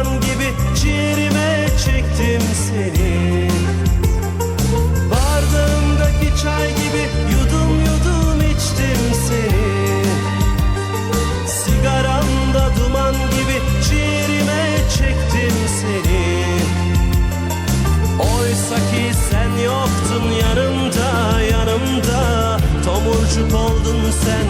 kurban gibi ciğerime çektim seni. Bardağımdaki çay gibi yudum yudum içtim seni. Sigaramda duman gibi ciğerime çektim seni. Oysa ki sen yoktun yanımda yanımda. Tomurcuk oldun sen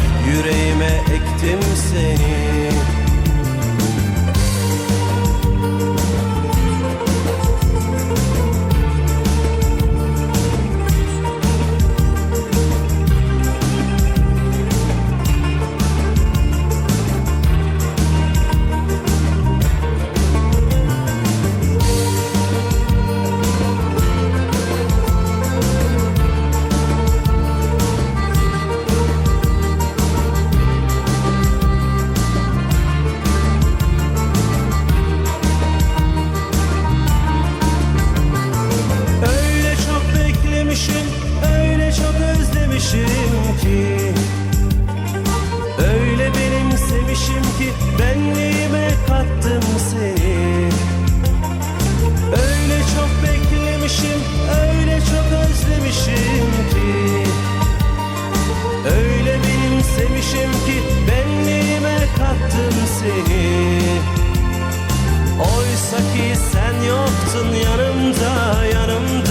çok özlemişim ki. Öyle benimsemişim ki benliğime kattım seni. Öyle çok beklemişim, öyle çok özlemişim ki. Öyle benimsemişim ki benliğime kattım seni. Oysa ki sen yoktun yanımda yanımda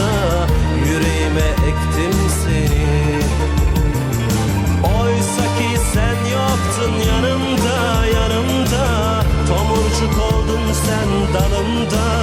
yanımda